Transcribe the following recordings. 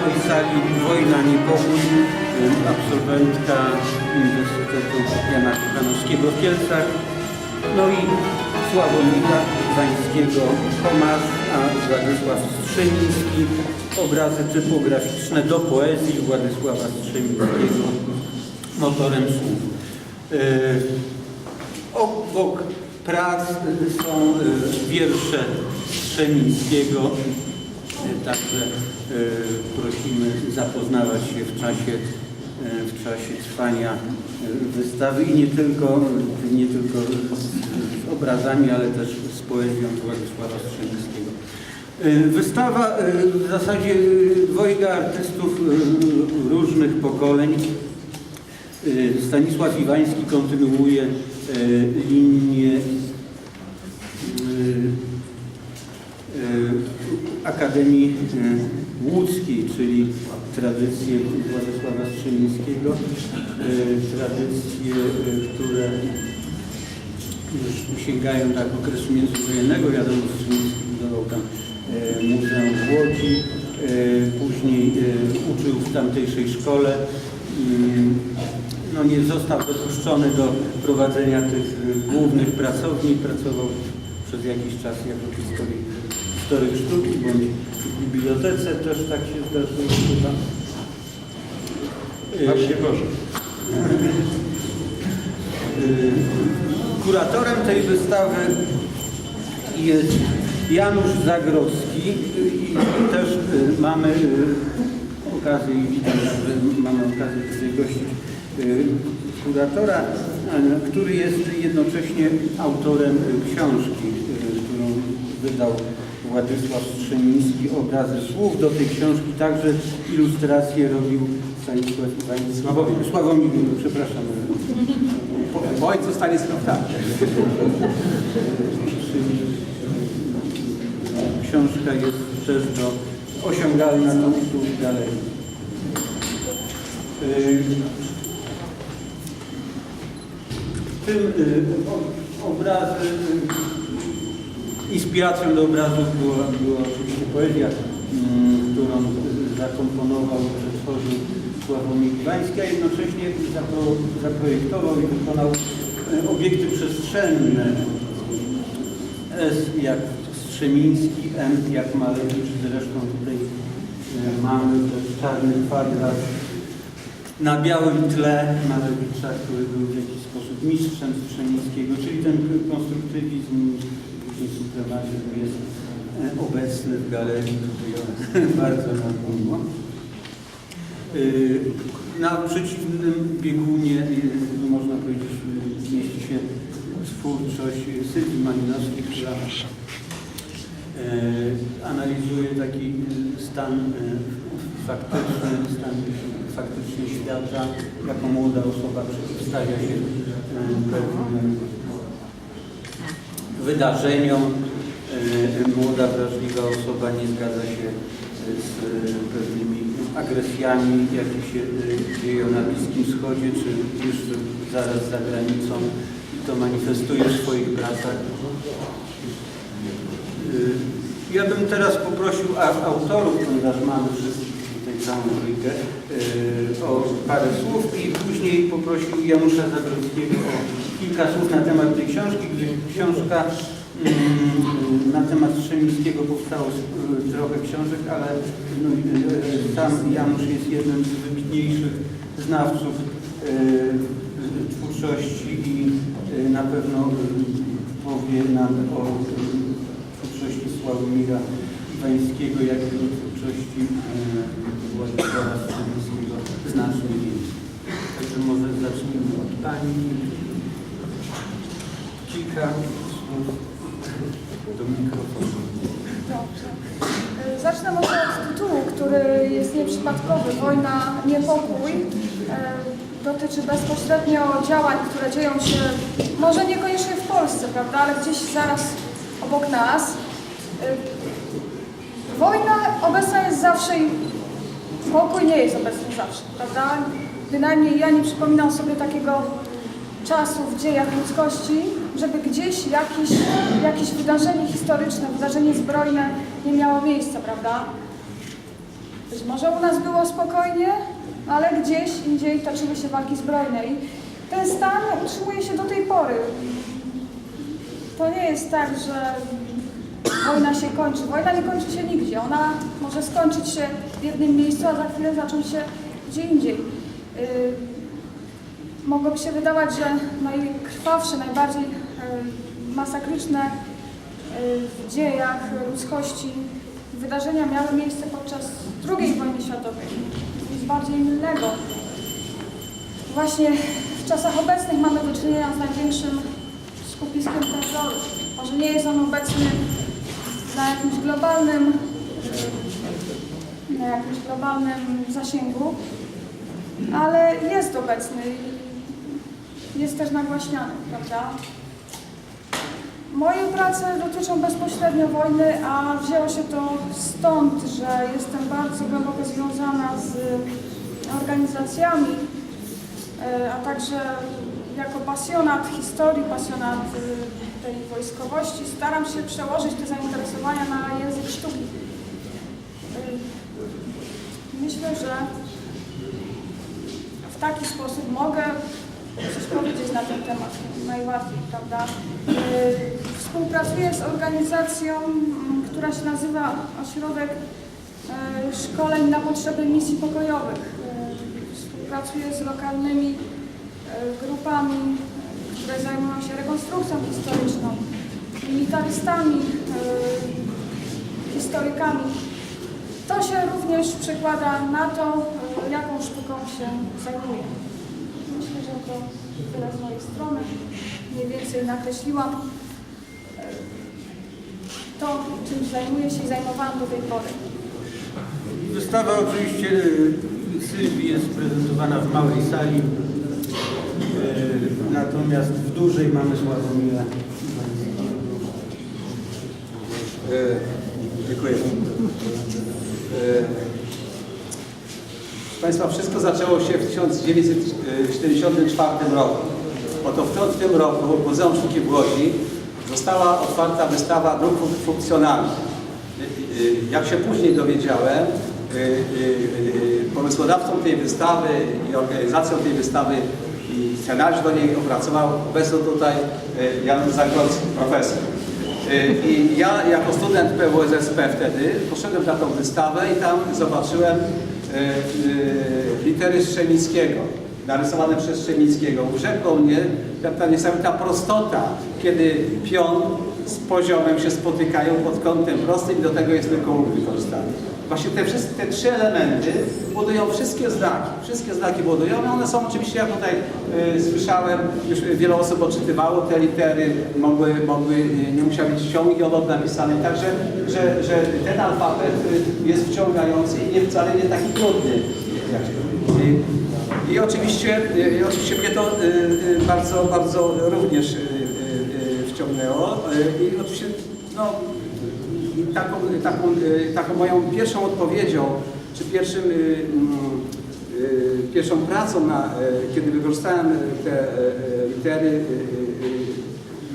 małej sali Wojna Niepokój, absolwentka Uniwersytetu Jana Kochanowskiego w Kielcach. No i Sławomira Zańskiego Tomasz, a Władysław Strzemiński. Obrazy typograficzne do poezji Władysława Strzemińskiego motorem słów. Y, Obok prac są y, wiersze Strzemińskiego, także y, prosimy zapoznawać się w czasie, y, w czasie trwania y, wystawy i nie tylko, nie tylko z obrazami, ale też z poezją Władysława Strzemińskiego. Wystawa w zasadzie dwojga artystów różnych pokoleń. Stanisław Iwański kontynuuje linię y, y, Akademii y, Łódzkiej, czyli tradycje Władysława Strzemińskiego, y, tradycje, y, które już sięgają tak okresu międzywojennego. Wiadomo, że Strzemiński budował tam Muzeum w Łodzi, później uczył w tamtejszej szkole. No, nie został dopuszczony do prowadzenia tych głównych pracowni. Pracował przez jakiś czas jako historyk, historyk sztuki, bądź w bibliotece też tak się zdarzyło chyba. E, Tak się Boże. Kuratorem tej wystawy jest Janusz Zagrodzki i też y, mamy y, okazję i witam, że mamy okazję tutaj gościć y, kuratora, który jest jednocześnie autorem książki, którą wydał Władysław Strzemiński, Obrazy słów. Do tej książki także ilustracje robił Stanisław. Sławomir. Sławomir, przepraszam. Po, po ojcu Stanisław tak. Książka jest też do osiągalna tu, tu w galerii. Y, W tym y, obrazy, y, inspiracją do obrazów była, była oczywiście poezja, mm, którą zakomponował, przetworzył Sławomir Iwański, a jednocześnie zapro, zaprojektował i wykonał y, obiekty przestrzenne. S jak Strzemiński, M jak Malewicz, zresztą tutaj e, mamy też czarny kwadrat na białym tle Malewicza, który był w jakiś sposób mistrzem Strzemińskiego, czyli ten konstruktywizm, później suprematyzm jest e, obecny w galerii, tutaj bardzo nam miło. Y, Na przeciwnym biegunie, y, można powiedzieć, mieści się twórczość Sylwii Malinowskiej, która e, analizuje taki stan faktyczny, stan faktyczny świata, jako młoda osoba przeciwstawia się pewnym wydarzeniom. Y, Młoda, wrażliwa osoba nie zgadza się z y, pewnymi agresjami, jakie się y, dzieją na Bliskim Wschodzie, czy jeszcze zaraz za granicą. I to manifestuje w swoich pracach. Y, Ja bym teraz poprosił autorów, ponieważ mamy wszyscy tutaj całą trójkę, y, o parę słów i później poprosił Janusza Zagrodzkiego o kilka słów na temat tej książki, gdyż książka mm, na temat Strzemińskiego powstało y, trochę książek, ale no, y, sam Janusz jest jednym z wybitniejszych znawców twórczości i na pewno powie nam o twórczości Sławomira Iwańskiego, jak i o twórczości e, Władysława Strzemińskiego znacznie więcej. Także może zacznijmy od Pani. Kilka słów do mikrofonu. Dobrze. E, Zacznę może od tytułu, który jest nieprzypadkowy. Wojna, niepokój. E, Dotyczy bezpośrednio działań, które dzieją się może niekoniecznie w Polsce, prawda, ale gdzieś zaraz obok nas. Wojna obecna jest zawsze i pokój nie jest obecny zawsze, prawda? Bynajmniej ja nie przypominam sobie takiego czasu w dziejach ludzkości, żeby gdzieś jakieś, jakieś wydarzenie historyczne, wydarzenie zbrojne nie miało miejsca, prawda? Być może u nas było spokojnie, ale gdzieś indziej toczyły się walki zbrojne i ten stan utrzymuje się do tej pory. To nie jest tak, że wojna się kończy. Wojna nie kończy się nigdzie. Ona może skończyć się w jednym miejscu, a za chwilę zacząć się gdzie indziej. Yy, mogłoby się wydawać, że najkrwawsze, najbardziej yy, masakryczne yy, w dziejach ludzkości wydarzenia miały miejsce podczas II wojny światowej. Nic bardziej mylnego. Właśnie w czasach obecnych mamy do czynienia z największym skupiskiem terroru. Może nie jest on obecny na jakimś globalnym, na jakimś globalnym zasięgu, ale jest obecny i jest też nagłaśniany, prawda? Moje prace dotyczą bezpośrednio wojny, a wzięło się to stąd, że jestem bardzo głęboko związana z organizacjami, e, a także jako pasjonat historii, pasjonat e, tej wojskowości staram się przełożyć te zainteresowania na język sztuki. Myślę, że w taki sposób mogę coś powiedzieć na ten temat najłatwiej, prawda? Współpracuję z organizacją, która się nazywa Ośrodek Szkoleń na potrzeby misji pokojowych. Współpracuję z lokalnymi grupami, które zajmują się rekonstrukcją historyczną, militarystami, yy, historykami. To się również przekłada na to, yy, jaką sztuką się zajmuję. Myślę, że to tyle z mojej strony. Mniej więcej nakreśliłam e, to, czym zajmuję się i zajmowałam do tej pory. Wystawa oczywiście Sylwii jest prezentowana w małej sali, natomiast w dużej mamy Sławomira. E, Dziękuję. E, Państwa, wszystko zaczęło się w 1974 roku. Oto w tym- roku w Muzeum Sztuki w Łodzi została otwarta wystawa funk- funkcjonalnych. E, e, Jak się później dowiedziałem, e, pomysłodawcą tej wystawy i organizacją tej wystawy i scenariusz do niej opracował obecny tutaj e, Jan Zagrodzki, profesor. Y, I ja jako student PWSSP wtedy poszedłem na tą wystawę i tam zobaczyłem y, litery Strzemickiego, narysowane przez Strzemickiego. Urzekło mnie ta, ta niesamowita prostota, kiedy pion z poziomem się spotykają pod kątem prostym i do tego jest tylko łuk wykorzystany. Właśnie te, wszystkie, te trzy elementy budują wszystkie znaki. Wszystkie znaki budują i one są oczywiście, ja tutaj y, słyszałem, już wiele osób odczytywało te litery, mogły, mogły, y, nie musiały być ciągi od napisane, także że, że ten alfabet y, jest wciągający i nie, wcale nie taki trudny. jak I, i, oczywiście, I oczywiście mnie to y, y, bardzo, bardzo również wciągnęło. I oczywiście no, taką, taką, y, taką moją pierwszą odpowiedzią, czy pierwszym, y, mm, y, pierwszą pracą, na, y, kiedy wykorzystałem y, te y, y, litery y, y,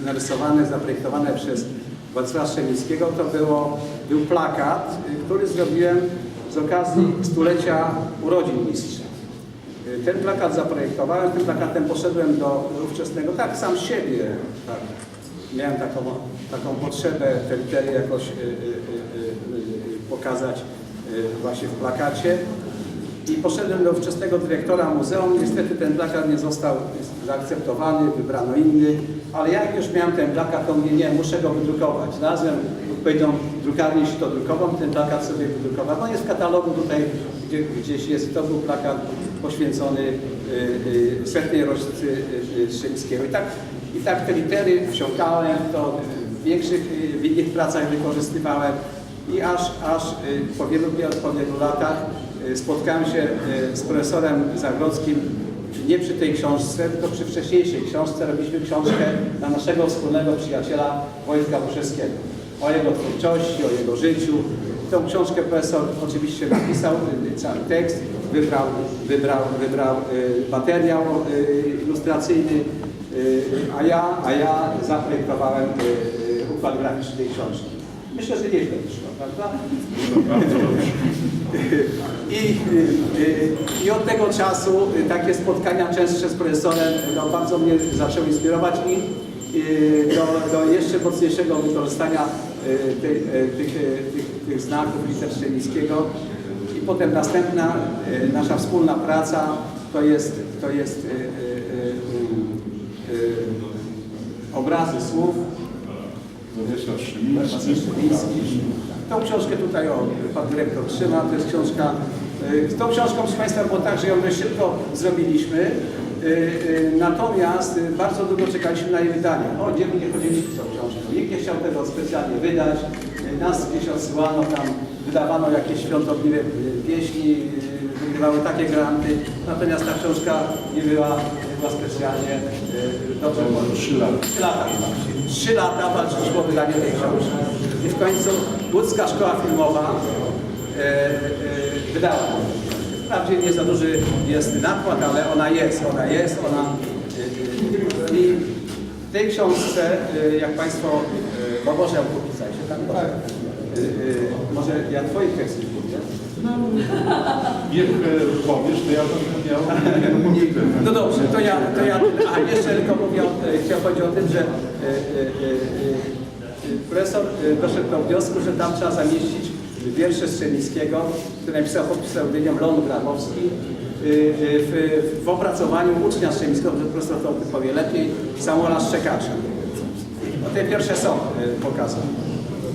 y, narysowane, zaprojektowane przez Wacława Strzemickiego, to było, był plakat, y, który zrobiłem z okazji stulecia urodzin mistrza. Y, Ten plakat zaprojektowałem, tym plakatem poszedłem do ówczesnego, tak, sam siebie, tak. Miałem taką, taką potrzebę te litery jakoś y, y, y, y, pokazać y, właśnie w plakacie. I poszedłem do ówczesnego dyrektora muzeum. Niestety ten plakat nie został zaakceptowany, wybrano inny, ale jak już miałem ten plakat, to mówię, nie, muszę go wydrukować. Znalazłem odpowiednią drukarnię sieciodrukową, ten plakat sobie wydrukowałem. On jest w katalogu tutaj, gdzie, gdzieś jest. To był plakat poświęcony y, y, setnej rocznicy y, y, Strzemickiego. I tak, I tak te litery wsiąkałem, to w większych, w innych pracach wykorzystywałem. I aż, aż y, po wielu, po wielu latach y, spotkałem się y, z profesorem Zagrodzkim nie przy tej książce, tylko przy wcześniejszej książce. Robiliśmy książkę dla naszego wspólnego przyjaciela Wojtka Buszewskiego. O jego twórczości, o jego życiu. Tą książkę profesor oczywiście napisał, cały tekst, wybrał, wybrał, wybrał materiał ilustracyjny. Y, a ja, a ja zaprojektowałem y, y, układ graficzny tej książki. Myślę, że nieźle wyszło, prawda? I, I od tego czasu takie spotkania częstsze z profesorem no, bardzo mnie zaczęły inspirować i do, do jeszcze mocniejszego wykorzystania tych, tych, tych, tych znaków. I potem następna nasza wspólna praca to jest, to jest obrazy słów. Tą książkę tutaj o, pan dyrektor trzyma, to jest książka. Z tą książką, proszę Państwa, było tak, że ją dość szybko zrobiliśmy. y, y, Natomiast bardzo długo czekaliśmy na jej wydanie. O, gdzie nie chodziliśmy z tą książką. Nikt nie chciał tego specjalnie wydać. Nas gdzieś odsyłano tam, wydawano jakieś świątobliwe pieśni, wygrywały takie granty. Natomiast ta książka nie była, była specjalnie y, dobrze lata. Trzy lata chyba. Trzy lata walczyliśmy o wydanie tej książki. I w końcu Łódzka Szkoła Filmowa e, e, wydała. Wprawdzie nie za duży jest nakład, ale ona jest, ona jest, ona... I w tej książce, jak Państwo... Bo może ją popisać się tam? Tak. E, Może ja Twoich tekstów kupię? Jak e, powiesz, to ja będę miał. No dobrze, to ja, to ja a jeszcze tylko mówię, e, chciałem powiedzieć o tym, że e, profesor doszedł do wniosku, że tam trzeba zamieścić wiersze Strzelińskiego, który napisał pod pseudonimem Lon Grabowski, w, w opracowaniu ucznia Strzelińskiego, że profesor to powie lepiej, Samuela Szczekacza. No, te pierwsze są pokazane.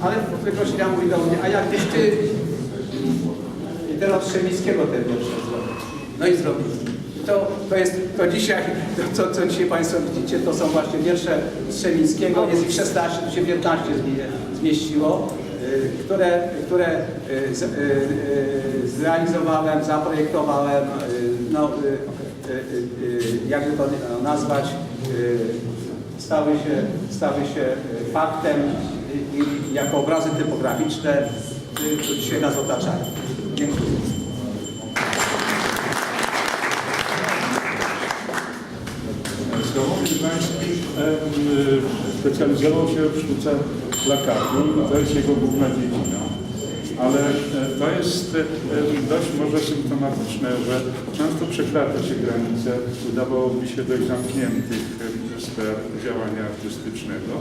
Ale wyprosili mówi do mnie, a jakbyś ty teraz Strzemińskiego te wiersze zrobił. No i zrobił. To, to jest, to dzisiaj, to, co, dzisiaj Państwo widzicie, to są właśnie wiersze Strzemińskiego, jest ich 16, tu się 15 zmi- zmieściło, y, które, które y, y, zrealizowałem, zaprojektowałem, no, jakby to nazwać, stały się, stały się faktem i, jako obrazy typograficzne, które dzisiaj nas otaczają. Dziękuję. Sławomir Gdański specjalizował się w sztuce plakatu to jest jego główna dziedzina. Ale e, to jest e, dość może symptomatyczne, że często przekracza się granice, wydawałoby się dość zamkniętych sfer działania artystycznego.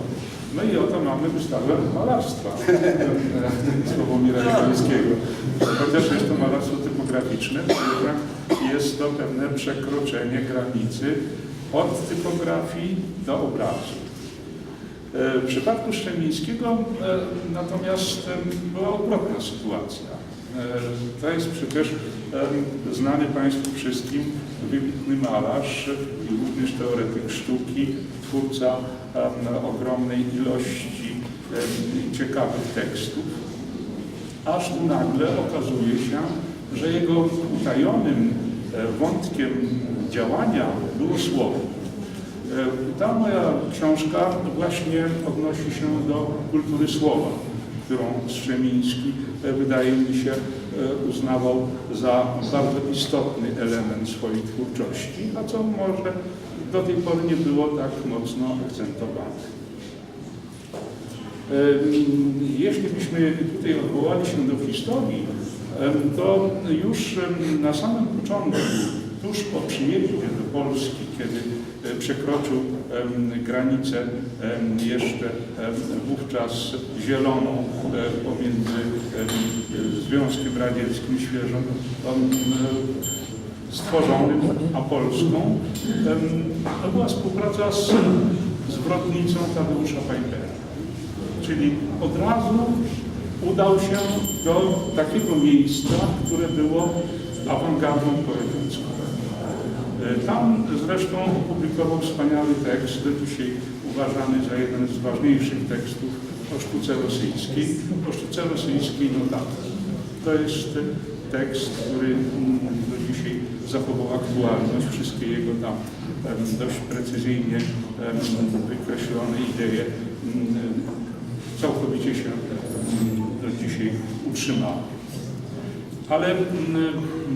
No i oto mamy wystawę malarstwa e, Sławomira Gdańskiego. Chociaż jest to malarstwo typograficzne, to jednak jest to pewne przekroczenie granicy od typografii do obrazu. E, W przypadku Szczemińskiego e, natomiast em, była odwrotna sytuacja. E, To jest przecież em, znany Państwu wszystkim wybitny malarz i również teoretyk sztuki, twórca em, ogromnej ilości ciekawych tekstów. Aż tu nagle okazuje się, że jego utajonym e, wątkiem działania było słowo. E, Ta moja książka właśnie odnosi się do kultury słowa, którą Strzemiński, e, wydaje mi się, e, uznawał za bardzo istotny element swojej twórczości, a co może do tej pory nie było tak mocno akcentowane. Em, Jeśli byśmy tutaj odwołali się do historii, to już na samym początku, tuż po przyjeździe do Polski, kiedy e, przekroczył granicę jeszcze wówczas zieloną pomiędzy em, Związkiem Radzieckim świeżo stworzonym, a Polską, to była współpraca z zwrotnicą Tadeusza Pajpera. Czyli od razu udał się do takiego miejsca, które było awangardą poetycką. E, Tam zresztą opublikował wspaniały tekst, dzisiaj uważany za jeden z ważniejszych tekstów o sztuce rosyjskiej, o sztuce rosyjskiej notacji. To jest tekst, który do dzisiaj zachował aktualność, wszystkie jego tam dość precyzyjnie wykreślone idee całkowicie się do dzisiaj utrzymały. Ale mm,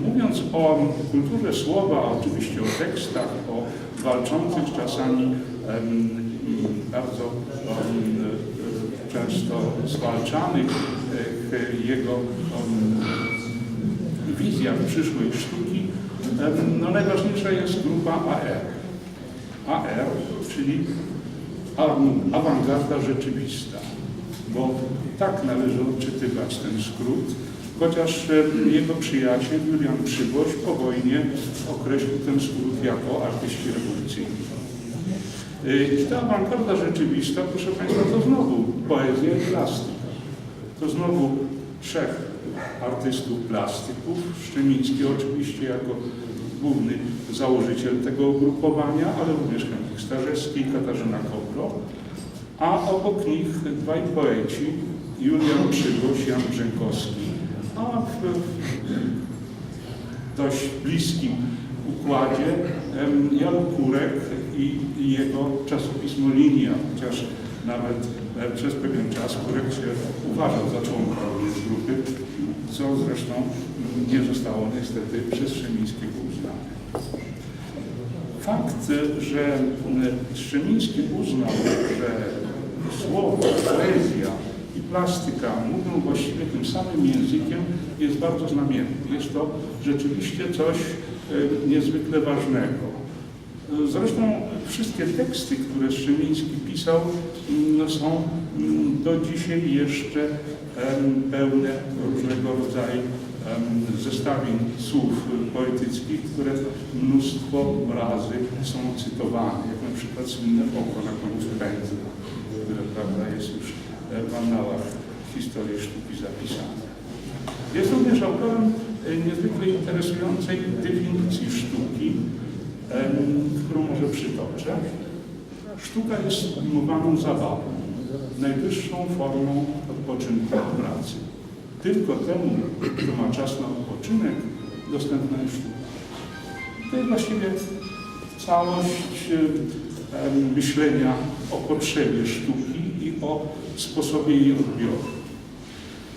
mówiąc o kulturze słowa, oczywiście o tekstach, o walczących czasami bardzo często zwalczanych jego wizjach przyszłej sztuki, no najważniejsza jest grupa AR. AR, czyli aw- awangarda rzeczywista, bo tak należy odczytywać ten skrót, chociaż em, jego przyjaciel Julian Przyboś po wojnie określił ten skrót jako artyści rewolucyjni. Y, I ta awangarda rzeczywista, proszę Państwa, to znowu poezja i plastyka. To znowu trzech artystów plastyków, Szczemiński oczywiście jako główny założyciel tego ugrupowania, ale również Henryk Starzewski i Katarzyna Kobro, a obok nich dwaj poeci, Julian Przygoś, Jan Brzękowski, a w, dość bliskim układzie Jan Kurek i, jego czasopismo Linia, chociaż nawet e, przez pewien czas Kurek się uważał za członka również grupy, co zresztą mm, nie zostało niestety przez Strzemińskiego uznane. Fakt, że mm, Strzemiński uznał, że słowo, poezja i plastyka mówią właściwie tym samym językiem, jest bardzo znamienny. Jest to rzeczywiście coś e, niezwykle ważnego. Zresztą wszystkie teksty, które Strzemiński pisał, mm, są mm, do dzisiaj jeszcze pełne różnego rodzaju zestawień słów poetyckich, które mnóstwo razy są cytowane, jak na przykład słynne oko na końcu pędzla, które prawda, jest już e, w annałach historii sztuki zapisane. Jest również autorem e, niezwykle interesującej definicji sztuki, em, którą może przytoczę. Sztuka jest sublimowaną zabawą, najwyższą formą odpoczynku od pracy. Tylko temu, kto ma czas na odpoczynek, dostępna jest sztuka. To jest właściwie całość em, myślenia o potrzebie sztuki o sposobie jej odbioru.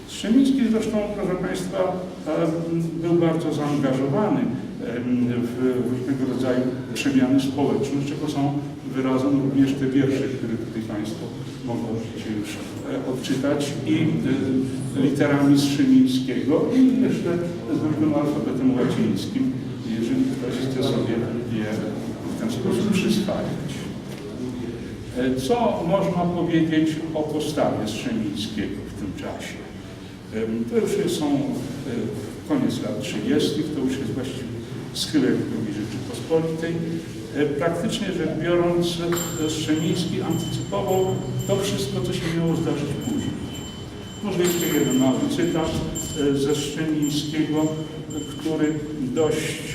Strzemiński zresztą, proszę Państwa, był bardzo zaangażowany w różnego rodzaju przemiany społeczne, z czego są wyrazem również te wiersze, które tutaj Państwo mogą już e, odczytać i e, literami Strzemińskiego i jeszcze zwykłym alfabetem łacińskim, jeżeli ktoś chce sobie je w ten sposób przyswajać. E, Co można powiedzieć o postawie Strzemińskiego w tym czasie? To już są e, koniec lat 30., to już jest właściwie schyłek II Rzeczypospolitej. E, Praktycznie rzecz biorąc, Strzemiński antycypował to wszystko, co się miało zdarzyć później. Może jeszcze jeden mały cytat ze Strzemińskiego, który dość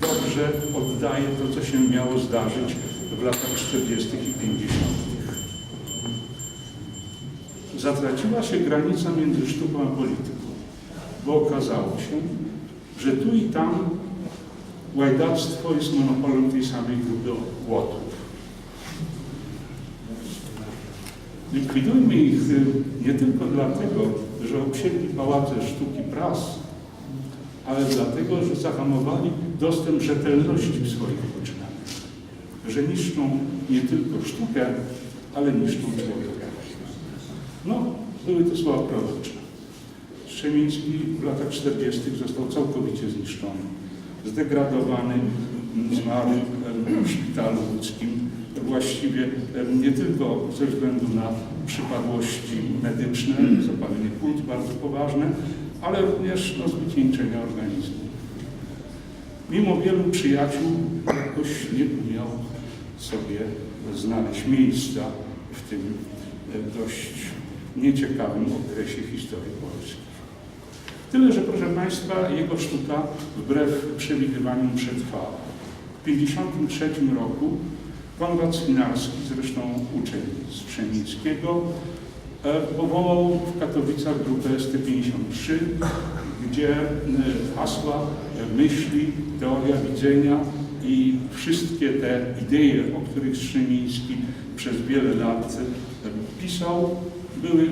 dobrze oddaje to, co się miało zdarzyć w latach 40. i 50. Zatraciła się granica między sztuką a polityką, bo okazało się, że tu i tam łajdactwo jest monopolem tej samej grupy łotów. Likwidujmy ich y, nie tylko dlatego, że obsiedli pałace sztuki pras, ale dlatego, że zahamowali dostęp rzetelności w swoich poczynaniach. Że niszczą nie tylko sztukę, ale niszczą człowieka. No, były to słowa prorocze. Strzemiński w latach 40. został całkowicie zniszczony, zdegradowany, zmarł em, w szpitalu łódzkim. Właściwie nie tylko ze względu na przypadłości medyczne, zapalenie płuc bardzo poważne, ale również no, zwycieńczenia organizmu. Mimo wielu przyjaciół jakoś nie umiał sobie znaleźć miejsca w tym e, dość nieciekawym okresie historii Polski. Tyle, że proszę Państwa, jego sztuka wbrew przewidywaniom przetrwała. W 1953 roku Konrad Swinarski, zresztą uczeń Strzemińskiego, e, powołał w Katowicach grupę ST53, gdzie e, hasła, e, myśli, teoria widzenia i wszystkie te idee, o których Strzemiński przez wiele lat e, pisał, były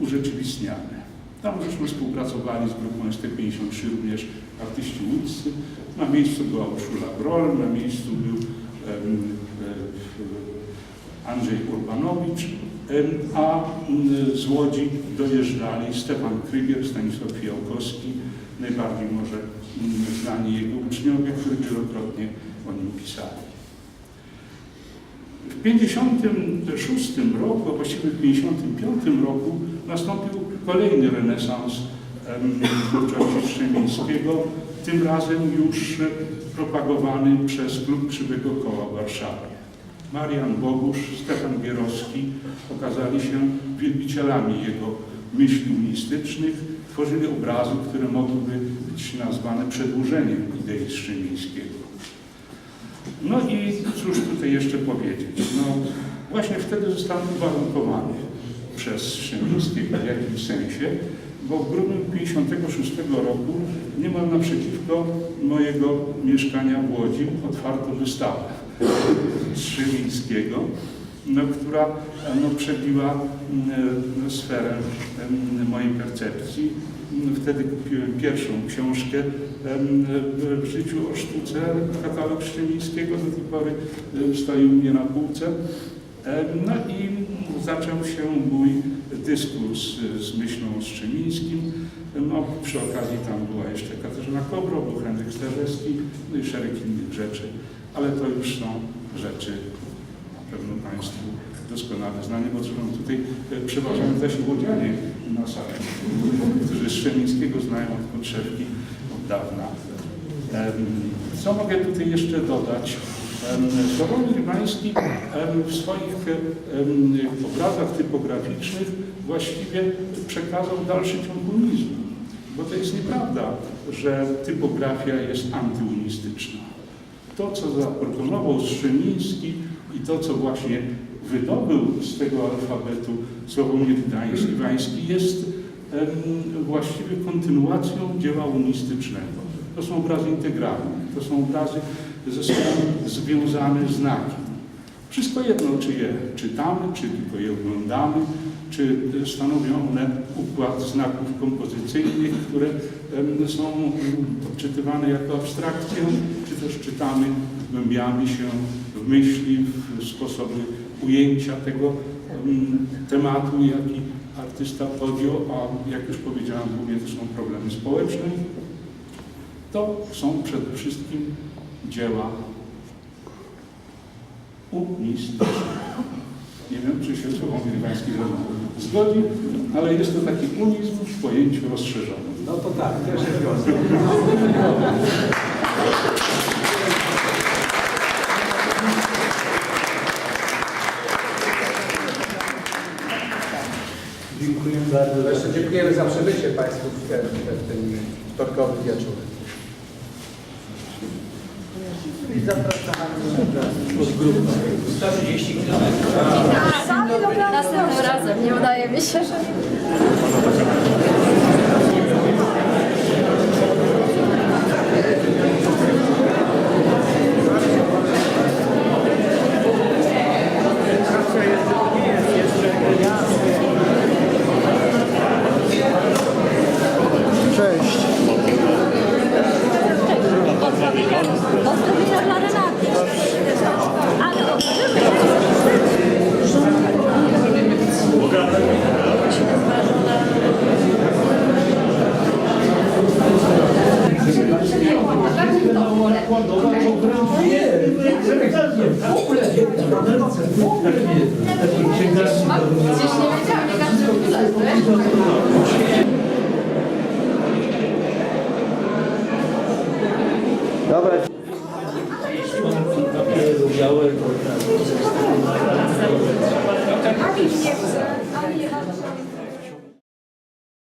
urzeczywistniane. Tam żeśmy współpracowali z grupą ST53 również artyści łódzcy. Na miejscu była Urszula Broll, na miejscu był em, e, Andrzej Urbanowicz, a mm, z Łodzi dojeżdżali Stefan Krygier, Stanisław Fijałkowski, najbardziej może mm, znani jego uczniowie, którzy wielokrotnie o nim pisali. W 1956 roku, a właściwie w 1955 roku nastąpił kolejny renesans twórczości Strzemińskiego, tym razem już propagowany przez Klub Krzywego Koła w Warszawie. Marian Bogusz, Stefan Gierowski okazali się wielbicielami jego myśli mistycznych, tworzyli obrazy, które mogłyby być nazwane przedłużeniem idei Strzemińskiego. No i cóż tutaj jeszcze powiedzieć? No właśnie wtedy zostałem uwarunkowany przez Strzemińskiego w jakimś sensie, bo w grudniu 1956 roku niemal naprzeciwko mojego mieszkania w Łodzi otwarto wystawę Strzemińskiego, no, która no, przebiła mm, sferę em, mojej percepcji. Wtedy kupiłem pierwszą książkę em, w życiu o sztuce, katalog Strzemińskiego, do tej pory em, stoi u mnie na półce. No i zaczął się mój dyskurs z myślą o Strzemińskim. No, przy okazji tam była jeszcze Katarzyna Kobro, był Henryk Starzewski, no i szereg innych rzeczy, ale to już są rzeczy pewno Państwu doskonale znane, bo zresztą tutaj e, przeważają też łodzianie na sali, którzy Strzemińskiego znają od podszewki od dawna. Co mogę tutaj jeszcze dodać? Sławomir Rybański w swoich obrazach typograficznych właściwie przekazał dalszy ciąg unizmu. Bo to jest nieprawda, że typografia jest antyunistyczna. To, co zaproponował Strzemiński i to, co właśnie wydobył z tego alfabetu Sławomir Gdański, jest właściwie kontynuacją dzieła unistycznego. To są obrazy integralne, to są obrazy ze sobą związane znakiem. Wszystko jedno, czy je czytamy, czy tylko je oglądamy, czy stanowią one układ znaków kompozycyjnych, które są odczytywane jako abstrakcje, też czytamy, wgłębiamy się w myśli, w sposoby ujęcia tego em, tematu, jaki artysta podjął, a jak już powiedziałem, głównie to są problemy społeczne. To są przede wszystkim dzieła unistyczne. Nie wiem, czy się ze mną zgodzi, ale jest to taki unizm w pojęciu rozszerzonym. No to tak, też się zgodzę. Dziękuję bardzo. Jeszcze dziękujemy za przybycie Państwu w ten, w ten wtorkowy wieczór. I zapraszamy od grupy. Sami dobrali Następnym razem nie udaje mi się, że